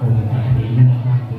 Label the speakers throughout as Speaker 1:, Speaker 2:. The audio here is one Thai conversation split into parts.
Speaker 1: โครงการนี้นะครับ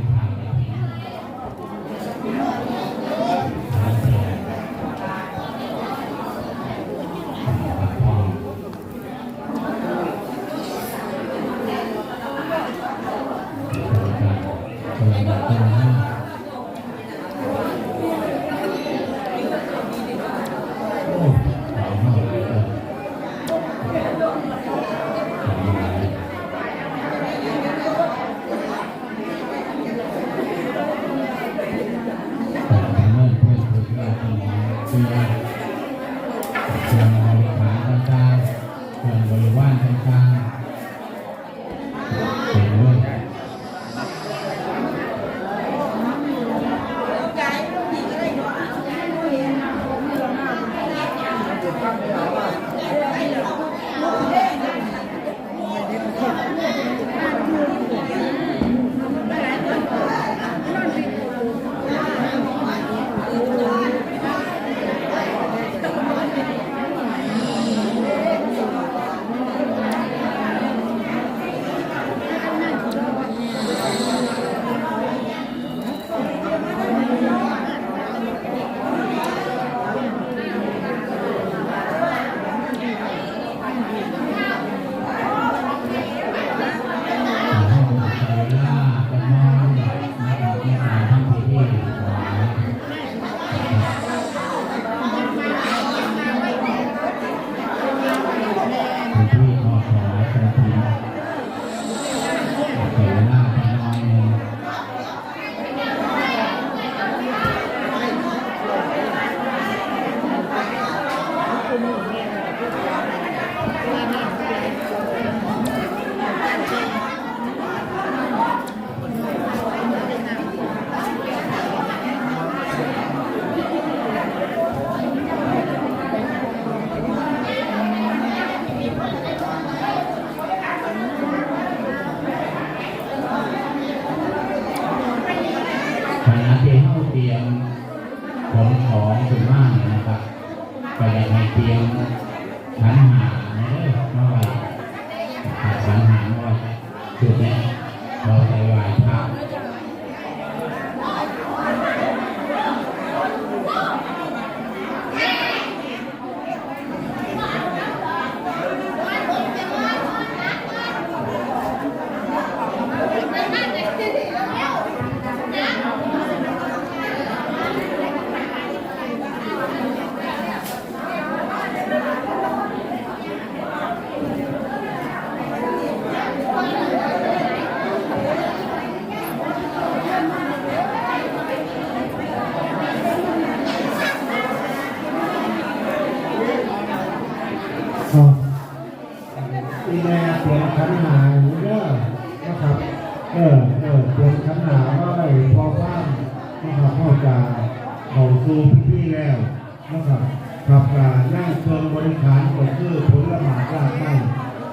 Speaker 1: ริขารก็คื
Speaker 2: อผลละหมาดรา
Speaker 1: กไม้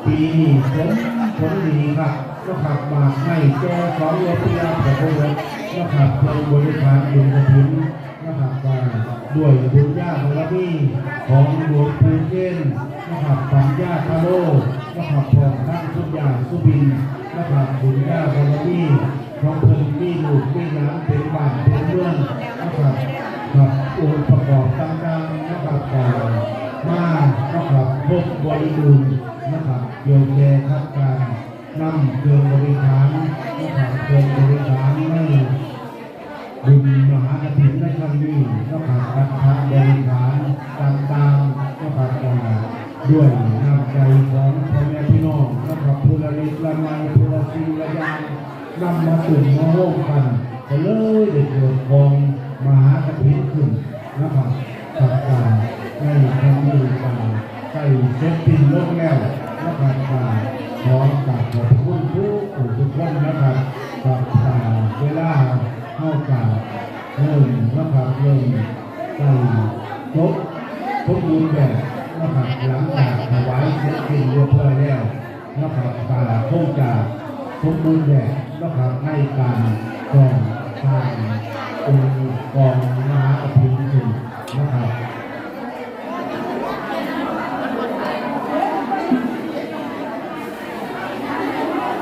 Speaker 1: ปีนี้ผลผลดีครับก็ขับหมากไม้แก่ของโลภยาแต่พวกนั้นก็ขับไพลิบริขารบุญกระถิ่นก็ขับว่าด้วยบุญญาบารมีของหลวงปู่เช่นก็ขับปัญญาพาโลก็ขับพอมทั้งทุกอย่างสุบินก็ขับบุญญาบารมีของเพิ่นมีลูกมี บูรนะครับโยมแกครับการนั่งเกินบริหารนะครับเกินบริหารให้บุญมหากฐินในครั้งนี้นะครับการทำบริหารต่ามๆนะครับด้วยน้ำใจของพ่อแม่พี่น้องนะครับพละเล็กละไมผู้ละสิ่งลยางนำมาตื่นมาร่วมกันก็เลยเด็กเกิดกองมหากฐินขึ้นนะครับจากการใน ใกล้เสร็จสิ้นลงแล้วนะครับขอขอบคุณผู้ทุกคนนะครับกับอ่าเวลาเข้ากับเริ่มนะครับเริ่มใกล้จบทุกบุญแบบนะครับหลังจากถวายเสร็จสิ้นเรียบร้อยแล้วนะครับกาคงจะทุกบุญแบบนะครับในการกองสร้างองค์กองมหากฐินขึ้นนะครับ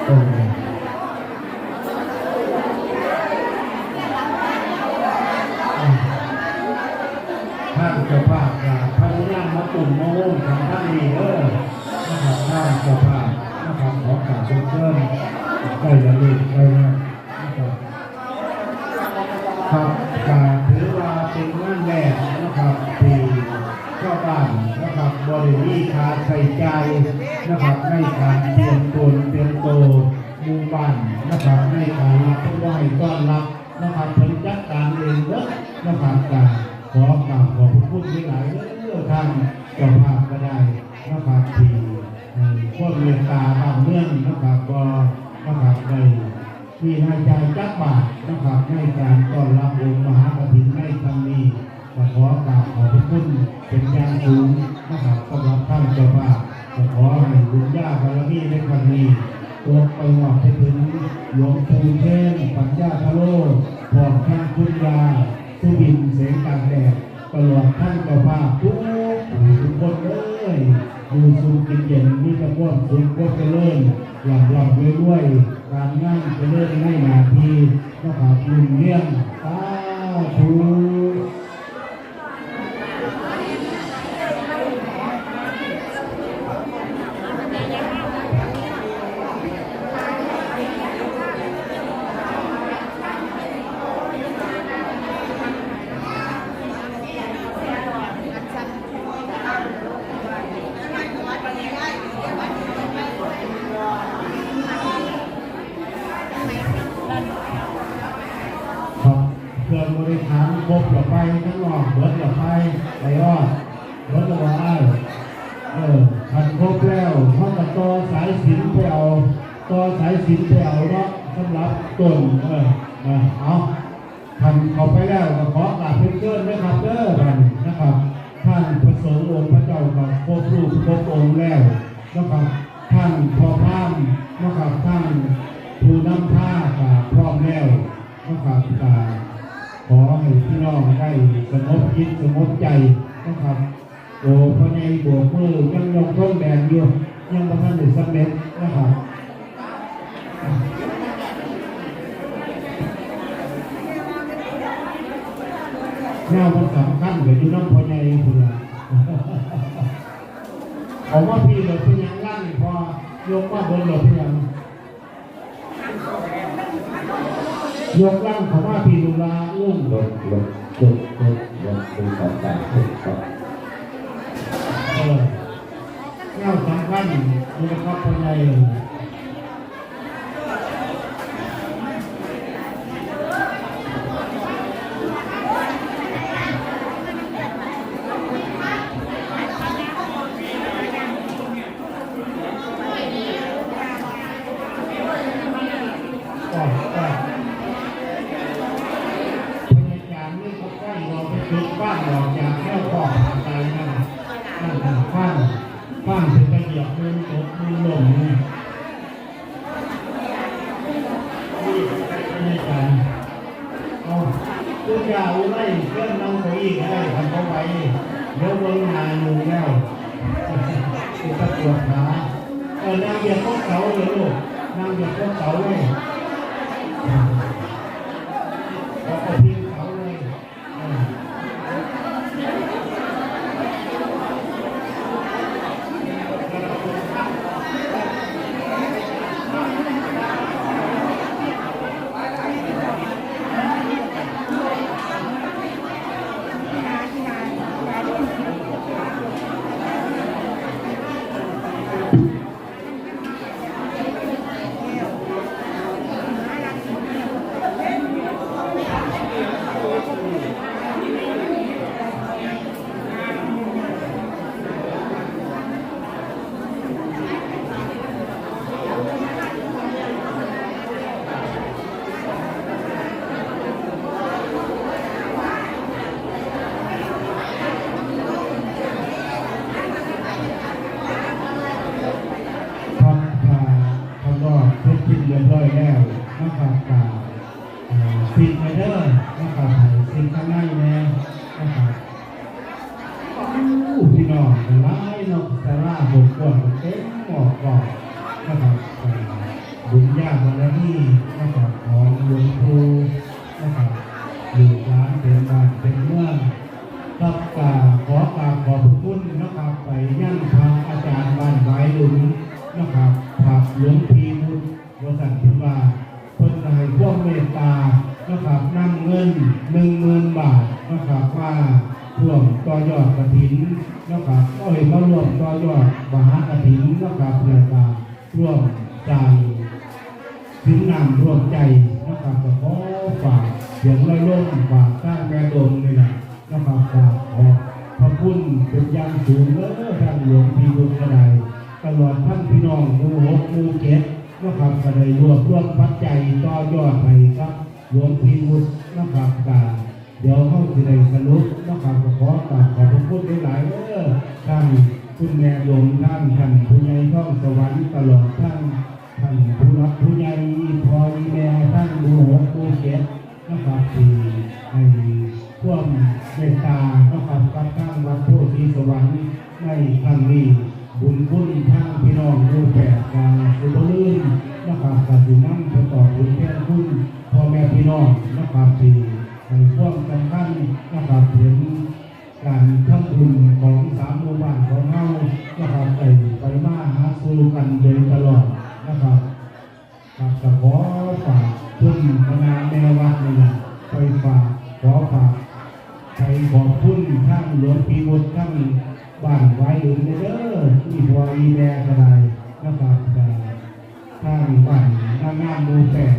Speaker 1: เออท่านเจ้าภาพกับพระ ญามาตุ่มมาโอ้มของท่านนี่เออนะครับท่านเจ้าภาพนะครับขอกราบชิญเชิญใกล้จะเลิกไปแล้วนะครับครับการถือว่าเป็นงานแรกนะครับที่ชาบ้านนะครับบริวีคาใส่ใจนะครับในการเตรียมตนเตรียมโตวมู่บ้านนะครับในการรับผู้ไหว้ต้อนรับนะครับายใจจักานะครับในการต้อนรับองค์มหากฐินในครั้งนี้ก็ขอกราบขอบพระคุณเป็นอย่างสูงนะครับสำหรับท่านเจ้าภาพก็ขอให้บุญญาบารมีในครั้งนี้ตัวไปหวัดไปถึงหลวงปู่เช่นปัญญาทะโลพร้อมทั้งคุณยาสุบินเสียงกลางแดดตลอดท่านเจ้าภาพทุกทุกคนเลยดูสุขกินเย็นมีแต่พวกสุขพวกเจริญหลับหลับด้วย ควยๆการงานเจริญในหนาทีนะครับลุงเรี่ยงสาธุ บกับไปทั้งหมดเบิดกับไปไปรอดเบิดกับว่าเออพันครบแล้วเขาก็ต่อสายสินไปเอาต่อสายสินไปเอาเนาะสำหรับต้นเออเอาพันเขาไปแล้วก็ขอกราบเพื่อนเกินนะครับเด้อท่านนะครับท่านพระสงฆ์องค์พระเจ้ากับครบรูปครบองค์แล้วนะครับท่านพอพามนะครับท่านผู้นำผ้ากับพร้อมแล้วนะครับการ พี่น้องได้สงบจิตสงบใจนะครับโอ้พระในโบกมือยังยกท้องแดงอยู่ยังประทันได้สำเร็จนะครับแนวมันสำคัญเดี๋ยวอยู่น้ำพอใหญ่คุณละผมว่าพี่เราเป็นยังลั่นพอยกว่าบนเราเป็นยัง ยกร่างของว่าพีดุลาอุ้ม
Speaker 3: ลดลดลดลดลดเป็นสองสามสิบสอง
Speaker 1: เออเงาสำคัญนี่นะครับคนใหญ่ก็ก็พยายามนี่เขาใกล้เราไปจุดบ้านหลอกจากแค่ปอกใจนั่นนั่นนั่นฟัง ฟังเป็นตะเกียบมือตกมือลงนี่นี่พยายามเอาตัวยาวไล่เครื่องนั่งเก้าอีกได้ทำเขาไว้เดี๋ยวเบิ่งหน้าอยู่แล้วเป็นตะกวดขาเออนั่งเหยียบพวกเขาเลยลูกนั่งเหยียบพวกเขาเลย แล้วก็ทิ้งเขาเลยเออ นะครับกับอ่าสิทธิ์ไมเด้อร์นะครับสิทธิ์ข้างในแน่นะครับอู้พี่น้องหลายนกสาราบกกวนเต็มหมอกกอกนะครับบุญญาบารมีนะครับของหลวงปู่นะครับอยู่ร้านเป็นบ้านเป็นเมืองครับกาขอกาขอบคุณนะครับไปย่าง สียงลอยล่มฝากสร้าแม่ดมนี่แหละนะครับฝากขอพระคุณเป็นยังสูงเลยท่านหลวงพี่บุญกระไดตลอดท่านพี่น้องมูหกมูเจ็ดนะครับก็ไดรวบรวมปัจจัยต่อยอดไปครับหลวงพี่บุญนะครับกาเดี๋ยวเข้าสิได้สรุปนะครับก็ขอกราบขอพระคุณหลายเด้อท่านคุณแม่ดมท่านท่านผู้ใหญ่ท่องสวรรค์ตลอดท่านท่านผู้รักผู้ใหญ่ ครั้งนี้บุญคุณทางพี่น้องรูปแบบการสุบลื่นนะครับกับสินั่งไปต่อบบุญแทนคุณพ่อแม่พี่น้องนะครับที่ให้ความสำคัญนะครับเห็นการทำบุญของสามหมู่บ้านของเฮานะครับไปไปมาหาสู่กันโดยตลอดนะครับกับกระขอฝากคุณคณะแม่วัดนี่นะไปฝากขอฝากไปขอบคุณท่านหลวงพี่บุตรท่านบ้าน ไว้หลุนเด้อที่พอมีแม่ก็ได้นะครับแต่ท่านบ้านนางงานมูแปด